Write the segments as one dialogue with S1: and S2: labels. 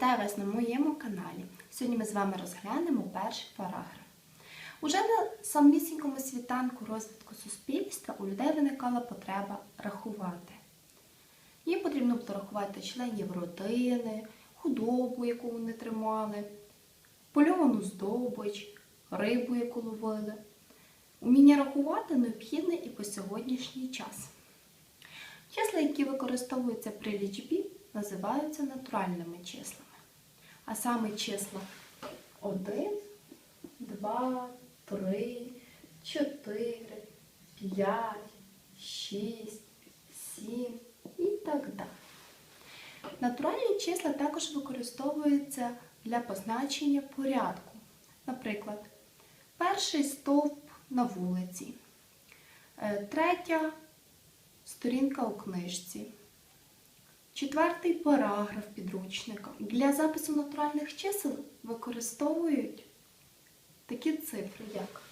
S1: Вітаю вас на моєму каналі. Сьогодні ми з вами розглянемо перший параграф. Уже на самісінькому світанку розвитку суспільства у людей виникала потреба рахувати. Їм потрібно було рахувати членів родини, худобу, яку вони тримали, польовану здобич, рибу, яку ловили. Уміння рахувати необхідне і по сьогоднішній час. Числа, які використовуються при лічбі, називаються натуральними числами. А саме числа 1, 2, 3, 4, 5, 6, 7 і так далі. Натуральні числа також використовуються для позначення порядку. Наприклад, перший стовп на вулиці, е, третя сторінка у книжці, четвертий параграф підручника. Для запису натуральних чисел використовують такі цифри, як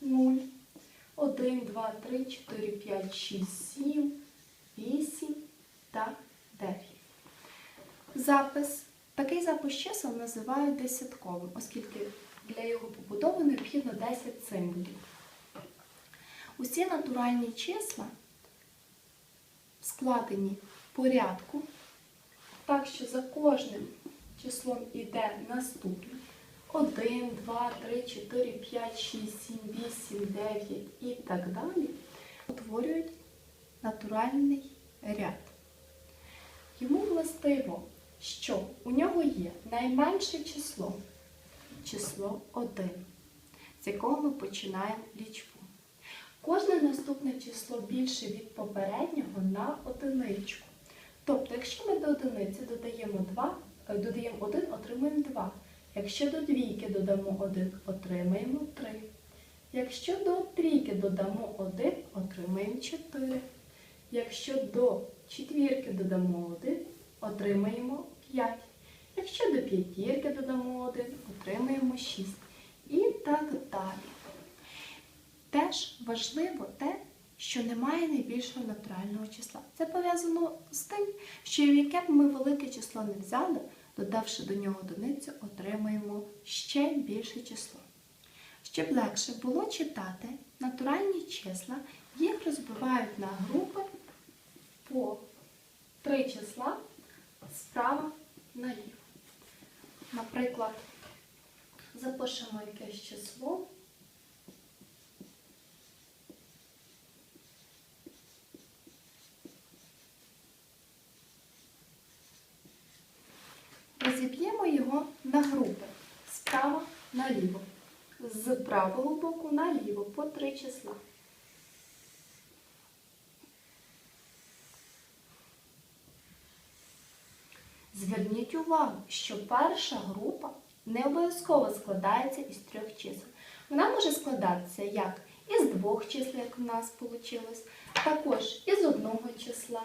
S1: 0, 1, 2, 3, 4, 5, 6, 7, 8 та 9. Запис. Такий запис чисел називають десятковим, оскільки для його побудови необхідно 10 символів. Усі натуральні числа складені порядку, так що за кожним числом іде наступне 1, 2, 3, 4, 5, 6, 7, 8, 9 і так далі, утворюють натуральний ряд. Йому властиво, що у нього є найменше число, число 1, з якого ми починаємо лічбу. Кожне наступне число більше від попереднього на одиничку. Тобто, якщо ми до одиниці додаємо 2, е, додаємо 1, отримуємо 2. Якщо до двійки додамо 1, отримаємо 3. Якщо до трійки додамо 1, отримаємо 4. Якщо до четвірки додамо 1, отримаємо 5. Якщо до п'ятірки додамо 1, отримаємо 6. І так далі. Теж важливо те, що немає найбільшого натурального числа. Це пов'язано з тим, що яке б ми велике число не взяли, додавши до нього одиницю, отримаємо ще більше число. Щоб легше було читати, натуральні числа їх розбивають на групи по три числа справа наліво. Наприклад, запишемо якесь число. Розіб'ємо його на групи справа наліво. З правого боку наліво по три числа. Зверніть увагу, що перша група не обов'язково складається із трьох чисел. Вона може складатися як із двох чисел, як у нас вийшло, також із одного числа.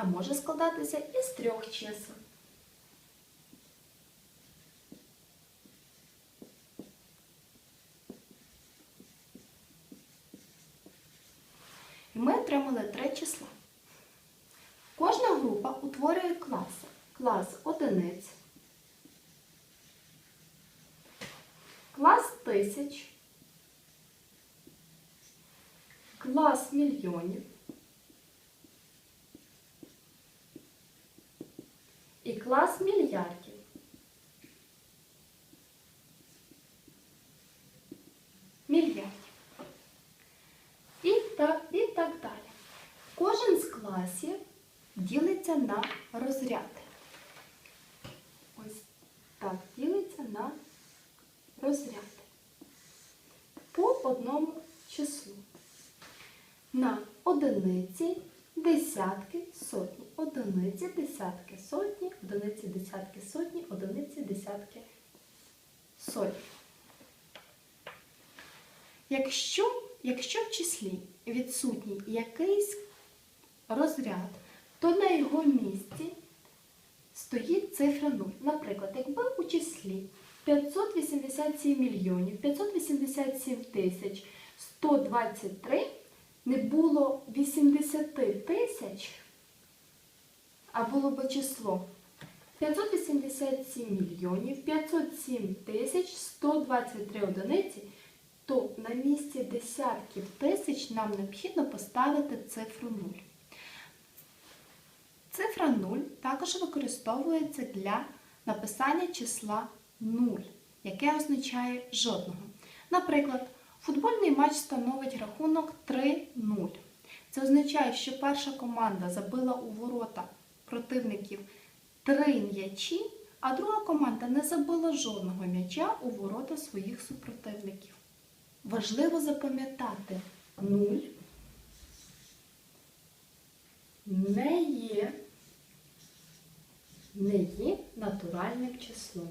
S1: А може складатися із трьох чисел. І ми отримали три числа. Кожна група утворює класи. Клас одиниць, клас тисяч, клас мільйонів. І клас мільярдів. Мільярдів. І так, і так далі. Кожен з класів ділиться на розряди. Ось так ділиться на розряди. По одному числу. На одиниці, десятки, сотні. Одиниці, десятки, сотні, одиниці, десятки, сотні, одиниці, десятки, сотні. Якщо, якщо в числі відсутній якийсь розряд, то на його місці стоїть цифра 0. Наприклад, якби у числі 587 мільйонів 587 тисяч 123 було 80 тисяч, а було б число 587 мільйонів 507 тисяч 123 одиниці, то на місці десятків тисяч нам необхідно поставити цифру 0. Цифра 0 також використовується для написання числа 0, яке означає жодного. Наприклад, футбольний матч становить рахунок 3-0. Це означає, що перша команда забила у ворота противників 3 м'ячі, а друга команда не забила жодного м'яча у ворота своїх супротивників. Важливо запам'ятати 0 не є, не є натуральним числом.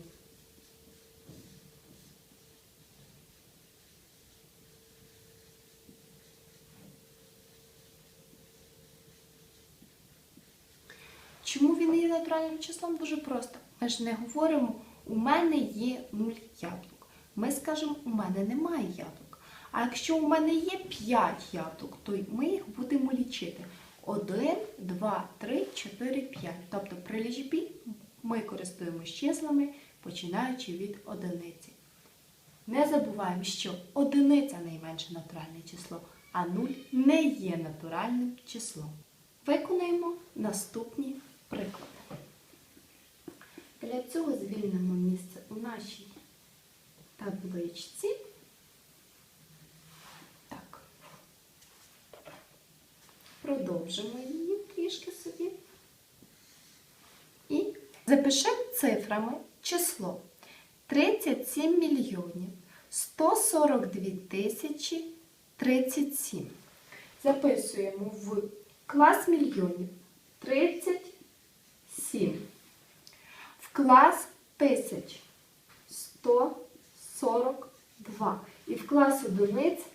S1: Чому він є натуральним числом? Дуже просто. Ми ж не говоримо, у мене є 0 яблук. Ми скажемо, у мене немає яблук. А якщо у мене є 5 яблук, то ми їх будемо лічити. 1, 2, 3, 4, 5. Тобто при лічбі ми користуємося числами, починаючи від одиниці. Не забуваємо, що одиниця найменше натуральне число, а 0 не є натуральним числом. Виконаємо наступні приклади. Для цього звільнимо місце у нашій табличці. Так. Продовжимо її трішки собі. І запишемо цифрами число 37 мільйонів 142 тисячі 37. Записуємо в клас мільйонів 37. Клас тисяч 142. І в клас одиниць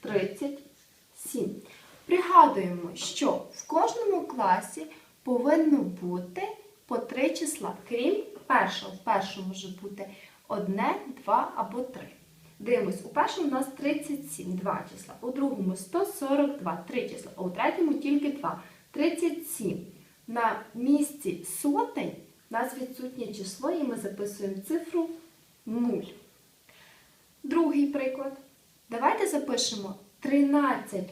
S1: 37. Пригадуємо, що в кожному класі повинно бути по три числа, крім першого. В першому може бути одне, два або три. Дивимось, у першому у нас 37, два числа, у другому 142, три числа, а у третьому тільки два. 37. На місці сотень у нас відсутнє число і ми записуємо цифру 0. Другий приклад. Давайте запишемо 13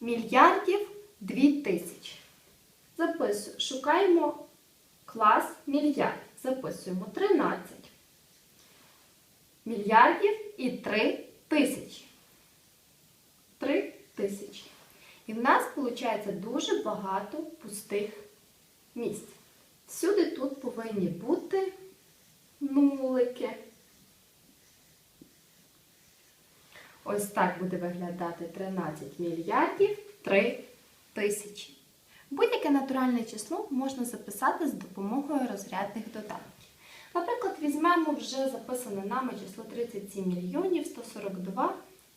S1: мільярдів 2 тисячі. Записуємо. Шукаємо клас мільярд. Записуємо 13 мільярдів і 3 тисячі. 3 тисячі. І в нас виходить дуже багато пустих місць. Всюди тут повинні бути нулики. Ось так буде виглядати 13 мільярдів 3 тисячі. Будь-яке натуральне число можна записати з допомогою розрядних додатків. Наприклад, візьмемо вже записане нами число 37 мільйонів 142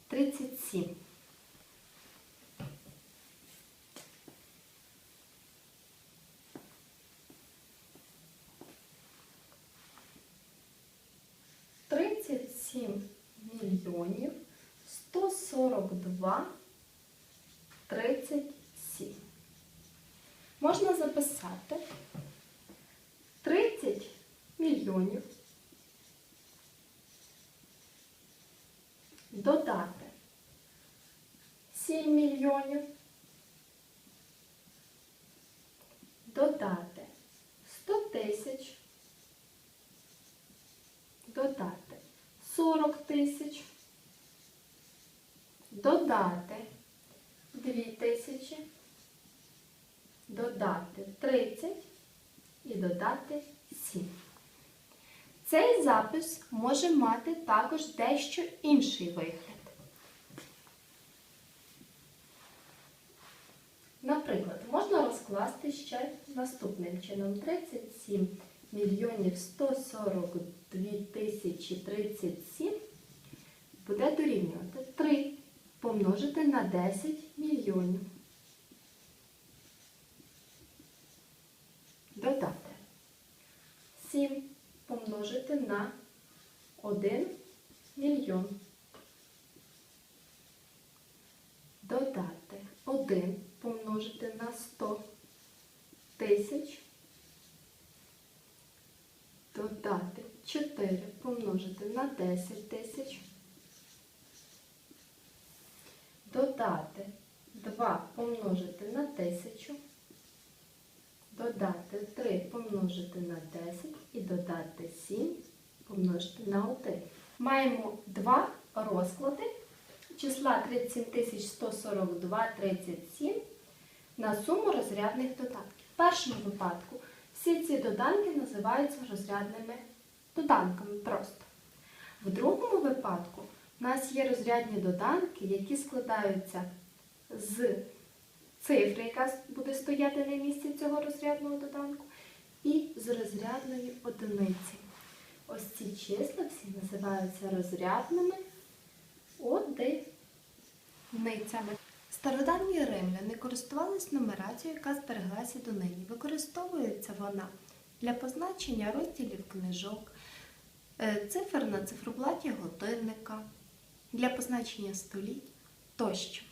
S1: 37. 142 37. Можна записати. 30 мільйонів. Додати. 7 мільйонів додати 100 тисяч додати 40 тисяч додати 2 тисячі, додати 30 і додати 7. Цей запис може мати також дещо інший вигляд. Наприклад, можна розкласти ще наступним чином 37 мільйонів 142 тисячі 37 буде дорівнювати 3 помножити на 10 мільйонів. Додати 7 помножити на 1 мільйон. Додати 1 помножити на 100 тисяч. Додати 4 помножити на 10 тисяч. Додати 2 помножити на 1000. Додати 3 помножити на 10 і додати 7 помножити на 1. Маємо два розклади числа 37142,37 на суму розрядних доданків. В першому випадку всі ці доданки називаються розрядними доданками просто. В другому випадку у нас є розрядні доданки, які складаються з цифри, яка буде стояти на місці цього розрядного доданку, і з розрядної одиниці. Ось ці числа всі називаються розрядними одиницями. Стародавні римляни користувались нумерацією, яка збереглася донині. Використовується вона для позначення розділів книжок, е, цифр на циферблаті годинника, для позначення століть тощо.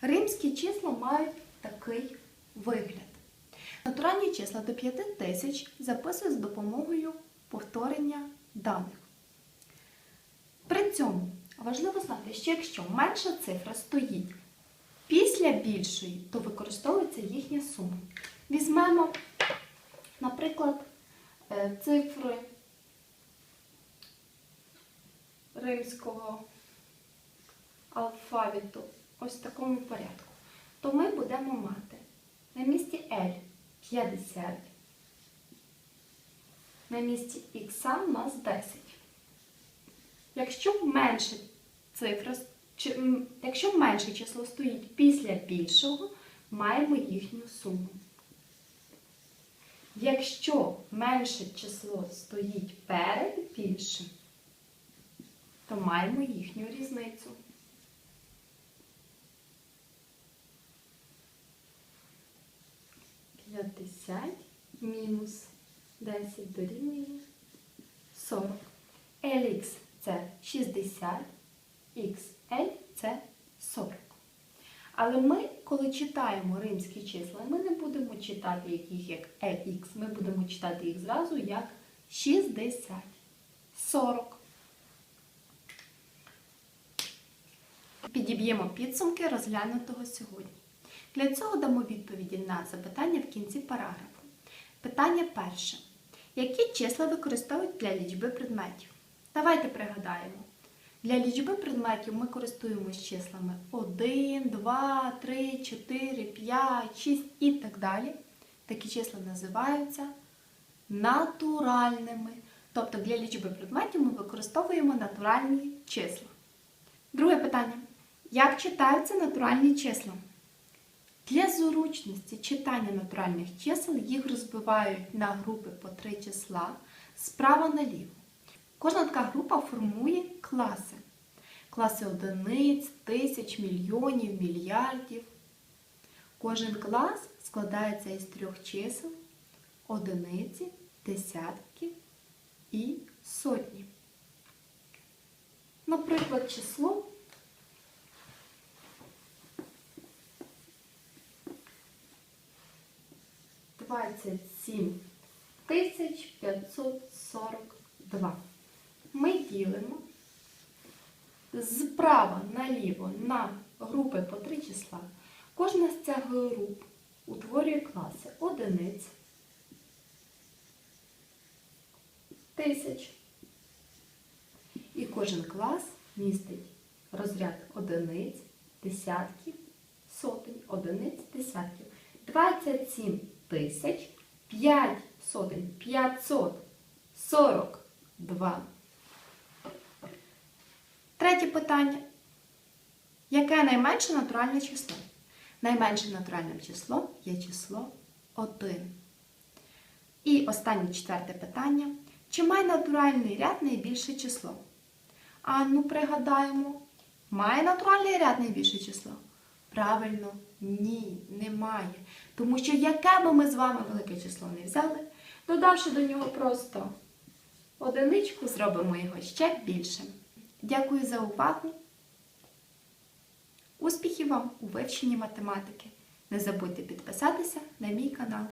S1: Римські числа мають такий вигляд. Натуральні числа до 5 тисяч записують з допомогою повторення даних. При цьому важливо знати, що якщо менша цифра стоїть після більшої, то використовується їхня сума. Візьмемо, наприклад, е, цифри римського алфавіту ось в такому порядку, то ми будемо мати на місці L 50, на місці X у нас 10. Якщо менше цифра, якщо менше число стоїть після більшого, маємо їхню суму. Якщо менше число стоїть перед більшим, то маємо їхню різницю. П'ятдесят мінус 10 дорівнює 40. LX це 60, XL це 40. Але ми, коли читаємо римські числа, ми не будемо читати їх як LX, ми будемо читати їх зразу як 60, 40. Підіб'ємо підсумки розглянутого сьогодні. Для цього дамо відповіді на запитання в кінці параграфу. Питання перше. Які числа використовують для лічби предметів? Давайте пригадаємо. Для лічби предметів ми користуємося числами 1, 2, 3, 4, 5, 6 і так далі. Такі числа називаються натуральними. Тобто для лічби предметів ми використовуємо натуральні числа. Друге питання. Як читаються натуральні числа? Для зручності читання натуральних чисел їх розбивають на групи по три числа справа наліво. Кожна така група формує класи. Класи одиниць, тисяч, мільйонів, мільярдів. Кожен клас складається із трьох чисел одиниці, десятки і сотні. Наприклад, число двадцять сім тисяч п'ятсот сорок два. Ми ділимо справа наліво на групи по три числа. Кожна з цих груп утворює класи одиниць, тисяч. І кожен клас містить розряд одиниць, десятків, сотень, одиниць, десятків. 27 тисяч, 5 сотень, 542. Третє питання. Яке найменше натуральне число? Найменшим натуральним числом є число 1. І останнє четверте питання. Чи має натуральний ряд найбільше число? А ну пригадаємо, має натуральний ряд найбільше число? Правильно, ні, немає. Тому що яке би ми з вами велике число не взяли, додавши до нього просто одиничку, зробимо його ще більшим. Дякую за увагу.
S2: Успіхів вам у вивченні математики! Не забудьте підписатися на мій канал.